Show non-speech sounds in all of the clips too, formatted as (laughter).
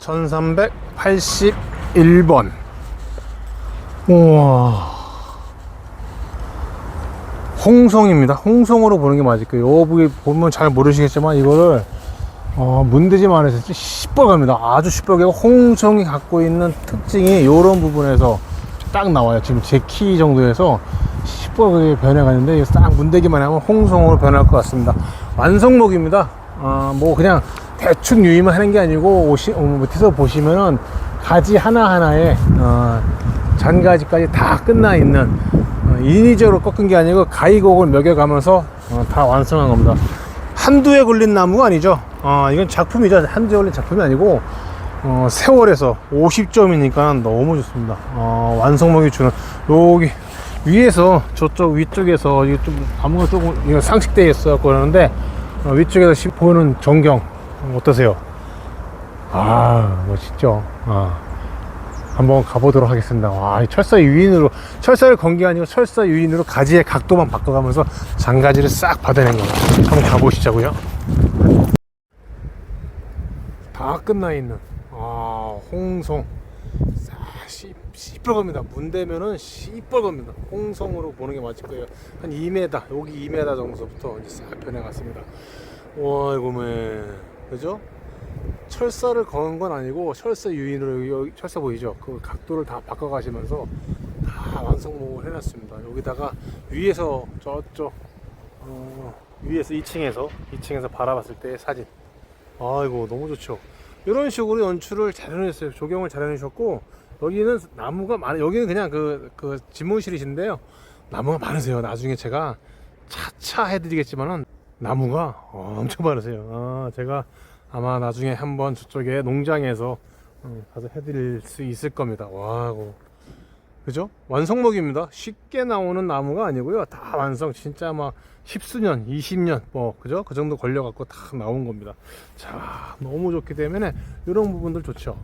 1381번. 우와. 홍성입니다. 홍성으로 보는 게 맞을 거예요. 여기 보면 잘 모르시겠지만 이거를 어, 문대지만 해서 시뻘갑니다. 아주 시뻘개고 홍성이 갖고 있는 특징이 이런 부분에서 딱 나와요. 지금 제 키 정도에서 시뻘게 변해가는데 딱 문대기만 하면 홍성으로 변할 것 같습니다. 완성목입니다. 아, 뭐 그냥 대충 유의만 하는 게 아니고 오시, 어, 밑에서 보시면은 가지 하나하나에 어, 잔가지까지 다 끝나 있는 어, 인위적으로 꺾은 게 아니고 가위곡을 먹여가면서 어, 다 완성한 겁니다. 한두 해 걸린 나무가 아니죠. 어, 이건 작품이죠. 한두 해 걸린 작품이 아니고 어, 세월에서 50점이니까 너무 좋습니다. 어, 완성목이 주는 여기 위에서 저쪽 위쪽에서 이게 좀 나무가 조금 이거 상식되어 있어 그러는데 어, 위쪽에서 시- 보이는 전경 어떠세요? 아 멋있죠. 아. 한번 가보도록 하겠습니다. 와, 이 철사 유인으로, 철사를 건게 아니고 철사 유인으로 가지의 각도만 바꿔가면서 장가지를 싹 받아낸 거예요. 한번 가보시자고요. 다 끝나 있는, 아, 홍성. 싹 시, 시뻘겁니다. 문 대면은 시뻘겁니다. 홍성으로 보는 게 맞을 거예요. 한 2m, 여기 2m 정도부터 이제 싹 변해갔습니다. 와, 이거 매 그죠? 철사를 거는 건 아니고 철사 유인으로 여기 철사 보이죠? 그 각도를 다 바꿔가시면서 다 완성목을 해놨습니다. 여기다가 위에서 저쪽 어, 위에서 2층에서 2층에서 바라봤을 때 사진. 아이고 너무 좋죠. 이런 식으로 연출을 잘 해냈어요. 조경을 잘 해주셨고 여기는 나무가 많아. 여기는 그냥 그, 그 집무실이신데요. 나무가 많으세요. 나중에 제가 차차 해드리겠지만은 나무가 엄청 많으세요. 아, 제가 아마 나중에 한번 저쪽에 농장에서 어, 가서 해드릴 수 있을 겁니다. 와. 그죠? 완성목입니다. 쉽게 나오는 나무가 아니고요. 다 완성, 진짜 막 십수년, 20년, 뭐, 그죠? 그 정도 걸려갖고 다 나온 겁니다. 자, 너무 좋기 때문에 이런 부분들 좋죠.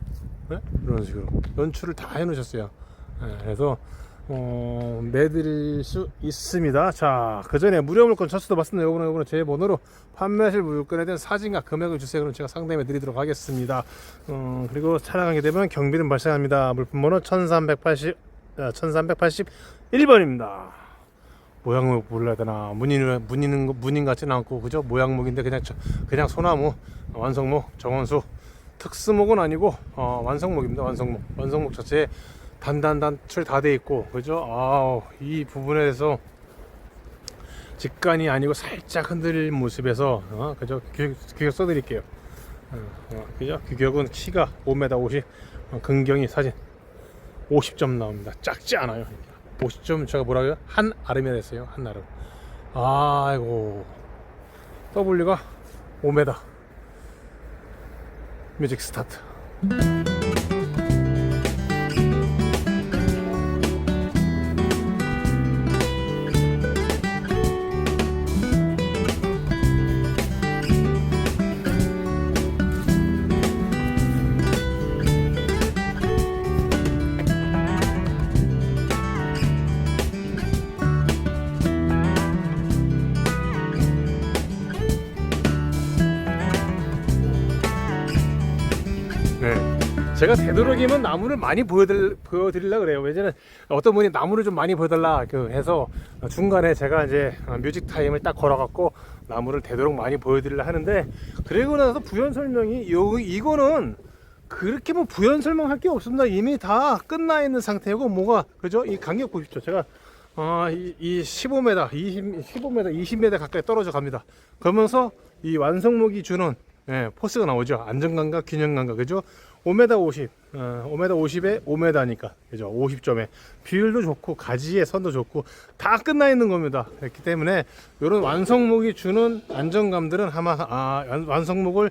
네? 이런 식으로. 연출을 다 해놓으셨어요. 네, 그래서, 어, 내드릴 수 있습니다. 자, 그 전에 무료 물건 첫수도 봤습니다. 요번에, 요번에 제 번호로 판매하실 물건에 대한 사진과 금액을 주세요. 그럼 제가 상담해 드리도록 하겠습니다. 어, 그리고 촬영하게 되면 경비는 발생합니다. 물품 번호 1380, 아, 1381번입니다. 모양목 몰라야 되나 무늬는 무늬는 무늬 같지는 않고 그죠 모양목인데 그냥 저- 그냥 소나무 완성목 정원수 특수목은 아니고 어, 완성목입니다 완성목 완성목 자체에 단단단출 다 돼 있고 그죠 아이 부분에 대해서 직관이 아니고 살짝 흔들릴 모습에서 어, 그죠 규, 규격 써드릴게요 어, 어, 그죠 규격은 키가 5m 50 어, 근경이 사진 50점 나옵니다 작지 않아요 50점 제가 뭐라 그래요? 한 아름이라 했어요. 한 아름. 아이고. W가 5m. 뮤직 스타트. 제가 되도록이면 나무를 많이 보여드릴, 보여드리려 그래요. 왜냐면 어떤 분이 나무를 좀 많이 보여달라 그 해서 중간에 제가 이제 뮤직 타임을 딱 걸어갖고 나무를 되도록 많이 보여드리려 하는데 그리고 나서 부연 설명이 요 이거는 그렇게 뭐 부연 설명할 게 없습니다. 이미 다 끝나 있는 상태고 뭐가 그죠? 이 간격 보십시오. 제가 어, 이, 이 15m, 20, 15m, 20m 가까이 떨어져 갑니다. 그러면서 이 완성목이 주는 예, 포스가 나오죠. 안정감과 균형감과 그죠? 5m 50, 어, 5m 50에 5m니까 그죠? 50점에 비율도 좋고 가지의 선도 좋고 다 끝나 있는 겁니다. 그렇기 때문에 이런 완성목이 주는 안정감들은 아마 아, 완- 완성목을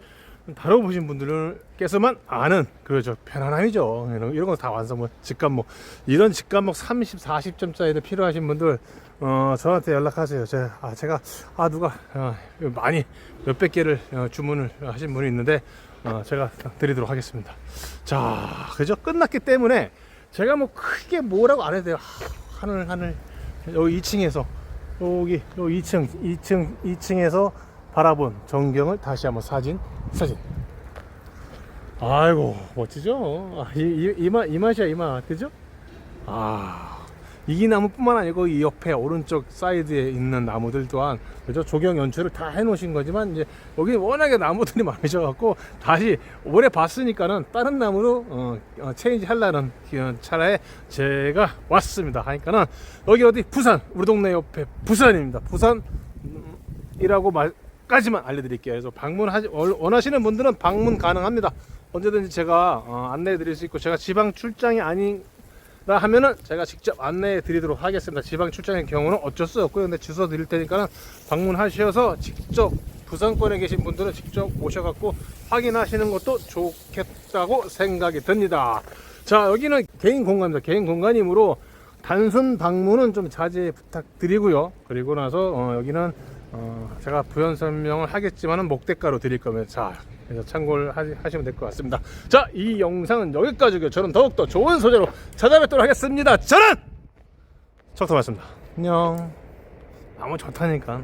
다뤄보신 분들께서만 아는 그죠 편안함이죠. 이런, 이런 거 다 완성목 직감목. 이런 직감목 30, 40점짜리를 필요하신 분들 어, 저한테 연락하세요. 제가 아, 제가 아 누가 어, 많이 몇백 개를 어, 주문을 하신 분이 있는데 어, 제가 드리도록 하겠습니다. 자 그죠? 끝났기 때문에 제가 뭐 크게 뭐라고 안 해도 돼요. 하, 하늘 하늘. 여기 2층에서 여기 여기 2층 2층 2층에서 바라본 전경을 다시 한번 사진 사진 아이고 멋지죠. 아, 이, 이, 이, 맛, 이 맛이야 이 맛, 그죠? 아 이기나무뿐만 아니고 이 옆에 오른쪽 사이드에 있는 나무들 또한 그죠 조경 연출을 다 해놓으신 거지만 이제 여기 워낙에 나무들이 (laughs) 많으셔갖고 다시 오래 봤으니까는 다른 나무로 어, 어, 체인지 그 차라에 제가 왔습니다. 하니까는 여기 어디 부산 우리 동네 옆에 부산입니다. 부산이라고 말 까지만 알려드릴게요. 그래서 방문하지 원하시는 분들은 방문 가능합니다. 언제든지 제가 어, 안내해 드릴 수 있고 제가 지방 출장이 아닌 라 하면은 제가 직접 안내해 드리도록 하겠습니다. 지방 출장의 경우는 어쩔 수 없고요. 근데 주소 드릴 테니까는 방문하셔서 직접 부산권에 계신 분들은 직접 오셔갖고 확인하시는 것도 좋겠다고 생각이 듭니다. 자, 여기는 개인 공간입니다. 개인 공간이므로 단순 방문은 좀 자제 부탁드리고요. 그리고 나서 어, 여기는 어, 제가 부연 설명을 하겠지만은 목대가로 드릴 겁니다. 자, 그래서 참고를 하시, 하시 면 될 것 같습니다. 자, 이 영상은 여기까지고요. 저는 더욱더 좋은 소재로 찾아뵙도록 하겠습니다. 저는 척터봤습니다. 안녕. 너무 좋다니까.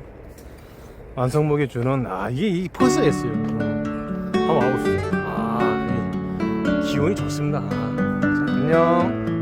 완성목이 주는 아 이게 이 퍼스였어요. 한번 와보시죠. 아, 이 기운이 좋습니다. 자, 안녕.